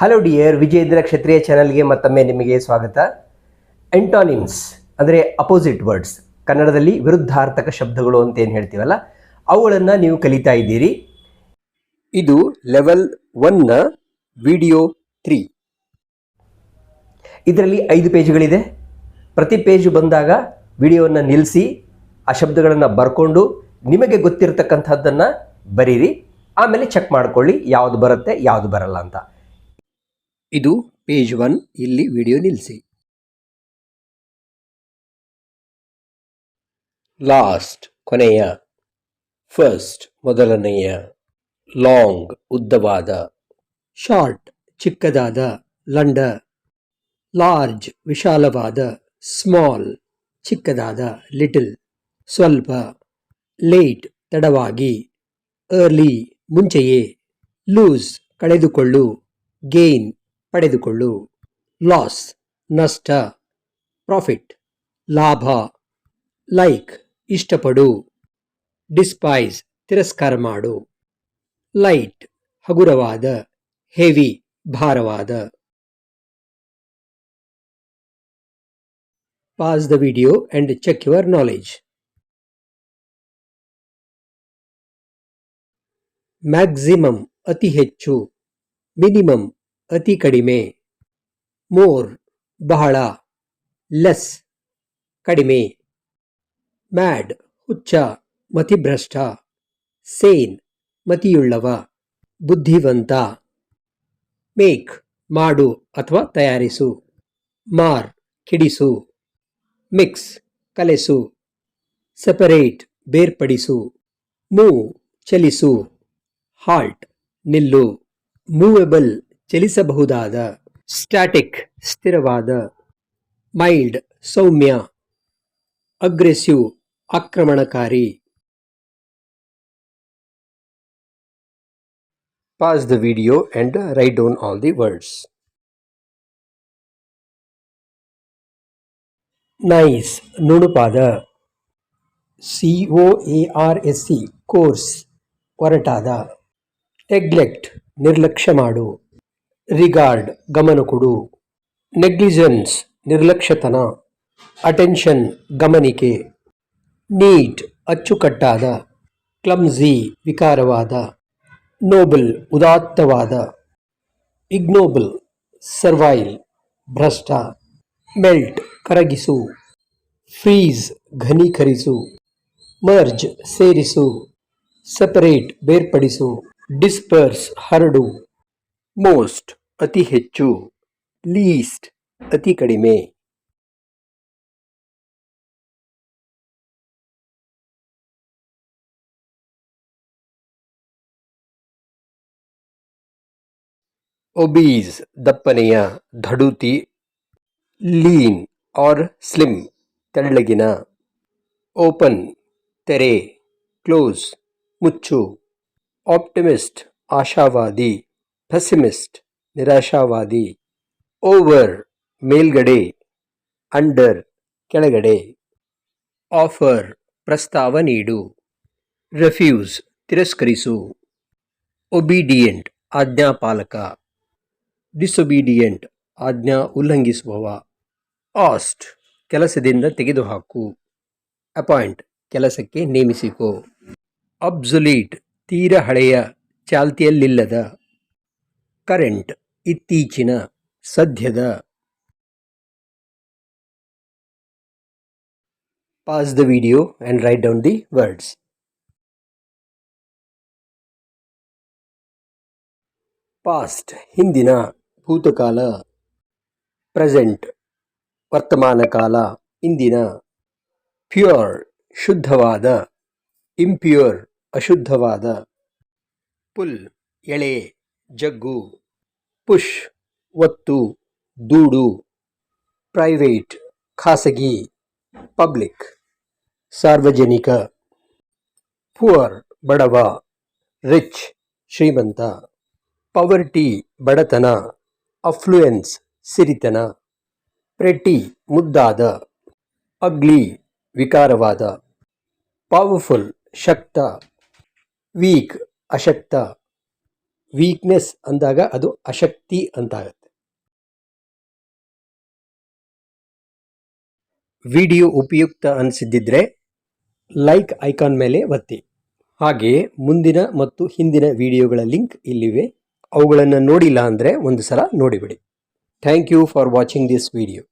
Hello dear Vijayendra ಕ್ಷತ್ರಿಯ ಚಾನಲ್ಗೆ ಮತ್ತೊಮ್ಮೆ ನಿಮಗೆ ಸ್ವಾಗತ. ಎಂಟಾನಿಮ್ಸ್ ಅಂದರೆ ಅಪೋಸಿಟ್ ವರ್ಡ್ಸ್ ಕನ್ನಡದಲ್ಲಿ ವಿರುದ್ಧಾರ್ಥಕ ಶಬ್ದಗಳು ಅಂತ ಏನು ಹೇಳ್ತೀವಲ್ಲ, ಅವುಗಳನ್ನು ನೀವು ಕಲಿತಾ ಇದ್ದೀರಿ. ಇದು ಲೆವೆಲ್ ಒನ್ನ ವಿಡಿಯೋ ತ್ರೀ ಇದರಲ್ಲಿ ಐದು ಪೇಜ್ಗಳಿದೆ. ಪ್ರತಿ ಪೇಜ್ ಬಂದಾಗ ವಿಡಿಯೋವನ್ನು ನಿಲ್ಲಿಸಿ ಆ ಶಬ್ದಗಳನ್ನು ಬರ್ಕೊಂಡು ನಿಮಗೆ ಗೊತ್ತಿರತಕ್ಕಂಥದ್ದನ್ನು ಬರೀರಿ. ಆಮೇಲೆ ಚೆಕ್ ಮಾಡ್ಕೊಳ್ಳಿ, ಯಾವುದು ಬರುತ್ತೆ, ಯಾವುದು ಬರಲ್ಲ ಅಂತ. ಇದು ಪೇಜ್ ಒನ್, ಇಲ್ಲಿ ವಿಡಿಯೋ ನಿಲ್ಲಿಸಿ. ಲಾಸ್ಟ್, ಕೊನೆಯ, ಫಸ್ಟ್, ಮೊದಲನೆಯ, ಲಾಂಗ್, ಉದ್ದವಾದ, ಶಾರ್ಟ್, ಚಿಕ್ಕದಾದ, ಲಂಡ, ಲಾರ್ಜ್, ವಿಶಾಲವಾದ, ಸ್ಮಾಲ್, ಚಿಕ್ಕದಾದ, ಲಿಟಲ್, ಸ್ವಲ್ಪ, ಲೇಟ್, ತಡವಾಗಿ, ಅರ್ಲಿ, ಮುಂಚೆಯೇ, ಲೂಸ್, ಕಳೆದುಕೊಳ್ಳು, ಗೇನ್ ಪಡೆದುಕೊಳ್ಳು. ಲಾಸ್, ನಷ್ಟ, ಪ್ರಾಫಿಟ್, ಲಾಭ, ಲೈಕ್, ಇಷ್ಟಪಡು. ಡಿಸ್ಪೈಸ್, ತಿರಸ್ಕಾರ ಮಾಡು. ಲೈಟ್, ಹಗುರವಾದ, ಹೆವಿ, ಭಾರವಾದ. Pause the video and check your knowledge maximum ಅತಿ ಹೆಚ್ಚು. ಮಿನಿಮಮ್ ಅತಿ ಕಡಿಮೆ. ಮೋರ್ ಬಹಳ ಲೆಸ್ ಕಡಿಮೆ. ಮ್ಯಾಡ್ ಹುಚ್ಚ ಮತಿಭ್ರಷ್ಟ. ಸೇನ್ ಮತಿಯುಳ್ಳವ. ಬುದ್ಧಿವಂತ. ಮೇಕ್ ಮಾಡು ಅಥವಾ ತಯಾರಿಸು. ಮಾರ್ ಕಿಡಿಸು. ಮಿಕ್ಸ್ ಕಲೆಸು. ಸೆಪರೇಟ್ ಬೇರ್ಪಡಿಸು. ಮೂವ್ ಚಲಿಸು. ಹಾಲ್ಟ್ ನಿಲ್ಲು. ಮೂವೆಬಲ್ ಚಲಿಸಬಹುದಾದ ಸ್ಟ್ಯಾಟಿಕ್ ಸ್ಥಿರವಾದ ಮೈಲ್ಡ್ ಸೌಮ್ಯ ಅಗ್ರೆಸಿವ್ ಆಕ್ರಮಣಕಾರಿ. Pause the video and write down all the words nice ನುಣುಪಾದ C O A R S E coarse ಒರಟಾದ ನೆಗ್ಲೆಕ್ಟ್ ನಿರ್ಲಕ್ಷ್ಯ ಮಾಡು ರಿಗಾರ್ಡ್, ಗಮನ ಕೊಡು. ನೆಗ್ಲಿಜೆನ್ಸ್, ನಿರ್ಲಕ್ಷ್ಯತನ, ಅಟೆನ್ಷನ್, ಗಮನಿಕೆ. ನೀಟ್, ಅಚ್ಚುಕಟ್ಟಾದ ಕ್ಲಮ್ಝಿ ವಿಕಾರವಾದ. ನೋಬಲ್, ಉದಾತ್ತವಾದ. ಇಗ್ನೋಬಲ್, ಸರ್ವೈಲ್, ಭ್ರಷ್ಟ. ಮೆಲ್ಟ್, ಕರಗಿಸು. ಫ್ರೀಸ್ ಘನೀಕರಿಸು. ಮರ್ಜ್, ಸೇರಿಸು. ಸಪರೇಟ್, ಬೇರ್ಪಡಿಸು. ಡಿಸ್ಪರ್ಸ್, ಹರಡು. ಮೋಸ್ಟ್ ಅತಿ ಹೆಚ್ಚು ಲೀಸ್ಟ್ ಅತಿ ಕಡಿಮೆ. ಒಬೀಸ್ ದಪ್ಪನೆಯ, ಧಡುತಿ ಲೀನ್ ಆರ್ ಸ್ಲಿಮ್ ತೆಳ್ಳಗಿನ ಓಪನ್ ತೆರೆ ಕ್ಲೋಸ್ ಮುಚ್ಚು. ಆಪ್ಟಿಮಿಸ್ಟ್ ಆಶಾವಾದಿ. ಪೆಸಿಮಿಸ್ಟ್ ನಿರಾಶಾವಾದಿ ಓವರ್ ಮೇಲ್ಗಡೆ ಅಂಡರ್ ಕೆಳಗಡೆ. ಆಫರ್ ಪ್ರಸ್ತಾವ ನೀಡು. ರೆಫ್ಯೂಸ್ ತಿರಸ್ಕರಿಸು. ಒಬಿಡಿಯಂಟ್ ಆಜ್ಞಾಪಾಲಕ. ಡಿಸೊಬಿಡಿಯೆಂಟ್ ಆಜ್ಞಾ ಉಲ್ಲಂಘಿಸುವವ. ಆಸ್ಟ್ ಕೆಲಸದಿಂದ ತೆಗೆದುಹಾಕು. ಅಪಾಯಿಂಟ್ ಕೆಲಸಕ್ಕೆ ನೇಮಿಸಿಕೊ. ಅಬ್ಸುಲೀಟ್ ತೀರ ಹಳೆಯ, ಚಾಲ್ತಿಯಲ್ಲಿಲ್ಲದ. ಕರೆಂಟ್ ಇತ್ತೀಚಿನ ಸದ್ಯದ pause the video and write down the words past ಹಿಂದಿನ, ಭೂತಕಾಲ ಪ್ರೆಸೆಂಟ್ ವರ್ತಮಾನ ಕಾಲ, ಇಂದಿನ ಪ್ಯೂರ್ ಶುದ್ಧವಾದ ಇಂಪ್ಯೂರ್ ಅಶುದ್ಧವಾದ ಪುಲ್ ಎಳೆ ಜಗ್ಗು, ಪುಷ್, ಒತ್ತು, ದೂಡು, ಪ್ರೈವೇಟ್, ಖಾಸಗಿ, ಪಬ್ಲಿಕ್, ಸಾರ್ವಜನಿಕ, ಪುವರ್, ಬಡವ, ರಿಚ್, ಶ್ರೀಮಂತ, ಪವರ್ಟಿ, ಬಡತನ, ಅಫ್ಲುಯೆನ್ಸ್, ಸಿರಿತನ ಪ್ರೆಟಿ ಮುದ್ದಾದ, ಅಗ್ಲಿ, ವಿಕಾರವಾದ, ಪವರ್ಫುಲ್, ಶಕ್ತ, ವೀಕ್, ಅಶಕ್ತ. ವೀಕ್ನೆಸ್ ಅಂದಾಗ ಅದು ಅಶಕ್ತಿ ಅಂತಾಗತ್ತೆ. ವಿಡಿಯೋ ಉಪಯುಕ್ತ ಅನಿಸಿದ್ದಿದ್ರೆ ಲೈಕ್ ಐಕಾನ್ ಮೇಲೆ ಒತ್ತಿ. ಹಾಗೆಯೇ ಮುಂದಿನ ಮತ್ತು ಹಿಂದಿನ ವಿಡಿಯೋಗಳ ಲಿಂಕ್ ಇಲ್ಲಿವೆ. ಅವುಗಳನ್ನು ನೋಡಿಲ್ಲ ಅಂದರೆ ಒಂದು ಸಲ ನೋಡಿಬಿಡಿ. Thank you for watching this video